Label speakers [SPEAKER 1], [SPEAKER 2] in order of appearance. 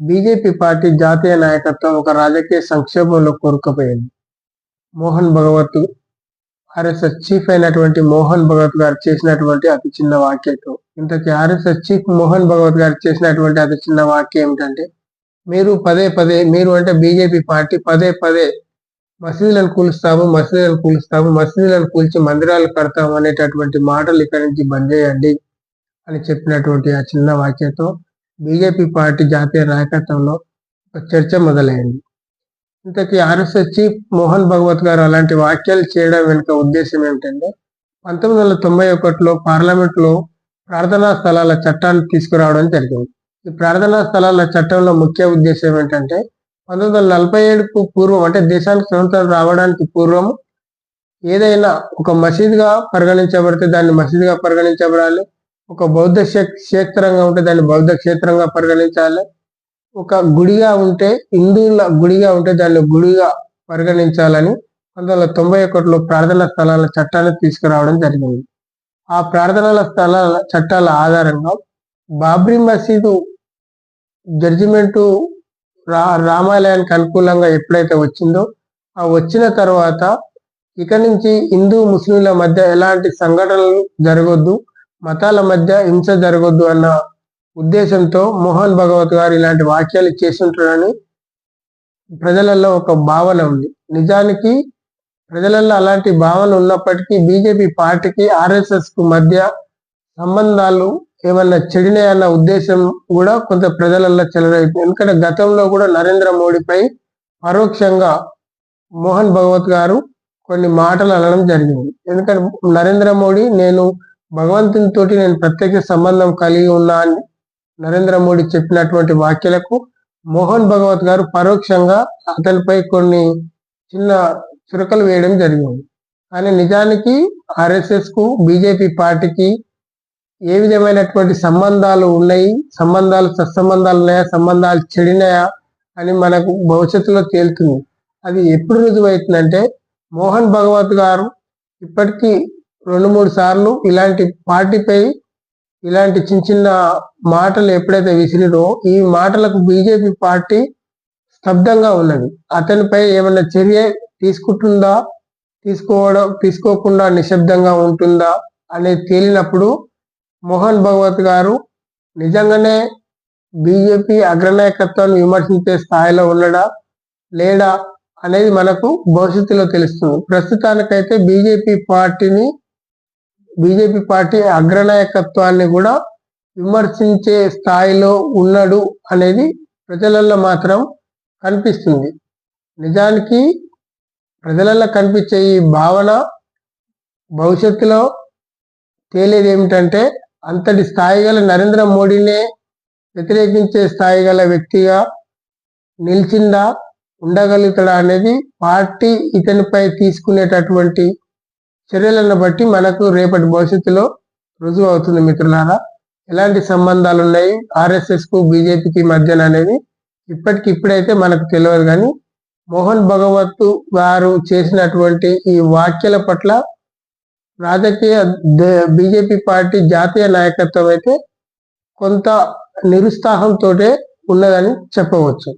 [SPEAKER 1] BJP party జాతీయ నాయకత్వం ఒక రాజకీయ సంక్షోభంలో కోరుకుపోయింది. మోహన్ భగవత్ ఆర్ఎస్ఎస్ చీఫ్ అయినటువంటి మోహన్ భగవత్ గారు చేసినటువంటి అతి చిన్న వాక్యతో. ఇంతకీ ఆర్ఎస్ఎస్ చీఫ్ మోహన్ భగవత్ గారు చేసినటువంటి అతి చిన్న వాక్యం ఏమిటంటే మీరు పదే పదే మీరు అంటే బీజేపీ పార్టీ పదే పదే మసీదులను కూలుస్తాము మసీదులను కూలుస్తాము మసీదులను కూల్చి మందిరాలు కడతాము అనేటటువంటి మాటలు ఇక్కడి నుంచి బంద్ చేయండి అని చెప్పినటువంటి ఆ చిన్న వాక్యంతో బీజేపీ పార్టీ జాతీయ నాయకత్వంలో ఒక చర్చ మొదలైంది. ఇంతకీ ఆర్ఎస్ఎస్ చీఫ్ మోహన్ భగవత్ గారు అలాంటి వ్యాఖ్యలు చేయడం వెనుక ఉద్దేశం ఏమిటంటే పంతొమ్మిది వందల తొంభై ఒకటిలో పార్లమెంట్లో ప్రార్థనా స్థలాల చట్టాన్ని తీసుకురావడం జరిగింది. ఈ ప్రార్థనా స్థలాల చట్టంలో ముఖ్య ఉద్దేశం ఏంటంటే పంతొమ్మిది వందల నలభై ఏడుకు పూర్వం అంటే దేశానికి స్వతంత్రం రావడానికి పూర్వం ఏదైనా ఒక మసీదుగా పరిగణించబడితే దాన్ని మసీదుగా పరిగణించబడాలి. ఒక బౌద్ధ క్షేత్రంగా ఉంటే దాన్ని బౌద్ధ క్షేత్రంగా పరిగణించాలి. ఒక గుడిగా ఉంటే హిందువుల గుడిగా ఉంటే దాన్ని గుడిగా పరిగణించాలని పంతొమ్మిది వందల తొంభై ఒకటిలో ప్రార్థనా స్థలాల చట్టాన్ని తీసుకురావడం జరిగింది. ఆ ప్రార్థనల స్థలాల చట్టాల ఆధారంగా బాబ్రీ మసీదు జడ్జిమెంటు రా రామాలయానికి అనుకూలంగా ఎప్పుడైతే వచ్చిందో ఆ వచ్చిన తర్వాత ఇక నుంచి హిందూ ముస్లింల మధ్య ఎలాంటి సంఘటనలు జరగొద్దు. మతాల మధ్య హింస జరగొద్దు అన్న ఉద్దేశంతో మోహన్ భగవత్ గారు ఇలాంటి వాక్యాలు చేస్తుంటారని ప్రజలలో ఒక భావన ఉంది. నిజానికి ప్రజలలో అలాంటి భావన ఉన్నప్పటికీ బీజేపీ పార్టీకి ఆర్ఎస్ఎస్కు మధ్య సంబంధాలు ఏమన్నా చెడినాయన్న ఉద్దేశం కూడా కొంత ప్రజలలో చెలరైపోయింది ఎందుకంటే గతంలో కూడా నరేంద్ర మోడీపై పరోక్షంగా మోహన్ భగవత్ గారు కొన్ని మాటలు అనడం జరిగింది. ఎందుకంటే నరేంద్ర మోడీ నేను భగవంతునితో నేను ప్రత్యేక సంబంధం కలిగి ఉన్నా అని నరేంద్ర మోడీ చెప్పినటువంటి వ్యాఖ్యలకు మోహన్ భగవత్ గారు పరోక్షంగా అతనిపై కొన్ని చిన్న చురకలు వేయడం జరిగింది. కానీ నిజానికి ఆర్ఎస్ఎస్కు బీజేపీ పార్టీకి ఏ విధమైనటువంటి సంబంధాలు ఉన్నాయి? సంబంధాలు సత్సంబంధాలు ఉన్నాయా? సంబంధాలు చెడినాయా? అని మనకు భవిష్యత్తులో తేలుతుంది. అది ఎప్పుడు రుజువైతుందంటే మోహన్ భగవత్ గారు ఇప్పటికీ రెండు మూడు సార్లు ఇలాంటి పార్టీపై ఇలాంటి చిన్న చిన్న మాటలు ఎప్పుడైతే విసిరిడో ఈ మాటలకు బీజేపీ పార్టీ స్తబ్దంగా ఉన్నది. అతనిపై ఏమైనా చర్య తీసుకుంటుందా? తీసుకోవడం తీసుకోకుండా నిశ్శబ్దంగా ఉంటుందా? అనేది తేలినప్పుడు మోహన్ భగవత్ గారు నిజంగానే బీజేపీ అగ్రనాయకత్వాన్ని విమర్శించే స్థాయిలో ఉండడా లేడా? అనేది మనకు భవిష్యత్తులో తెలుస్తుంది. ప్రస్తుతానికైతే బీజేపీ పార్టీని బీజేపీ పార్టీ అగ్రనాయకత్వాన్ని కూడా విమర్శించే స్థాయిలో ఉన్నాడు అనేది ప్రజలలో మాత్రం కనిపిస్తుంది. నిజానికి ప్రజలలో కనిపించే ఈ భావన భవిష్యత్తులో తేలేది ఏమిటంటే అంతటి స్థాయి గల నరేంద్ర మోడీనే వ్యతిరేకించే స్థాయి గల వ్యక్తిగా నిలిచిందా ఉండగలుగుతాడా అనేది పార్టీ ఇతనిపై తీసుకునేటటువంటి చర్యలను బట్టి మనకు రేపటి భవిష్యత్తులో రుజువు అవుతుంది మిత్రులారా. ఎలాంటి సంబంధాలు ఉన్నాయి ఆర్ఎస్ఎస్కు బీజేపీకి మధ్యన అనేది ఇప్పటికి ఇప్పుడైతే మనకు తెలియదు కానీ మోహన్ భగవత్ గారు చేసినటువంటి ఈ వ్యాఖ్యల పట్ల రాజకీయ బీజేపీ పార్టీ జాతీయ నాయకత్వం అయితే కొంత నిరుత్సాహంతో ఉన్నదని చెప్పవచ్చు.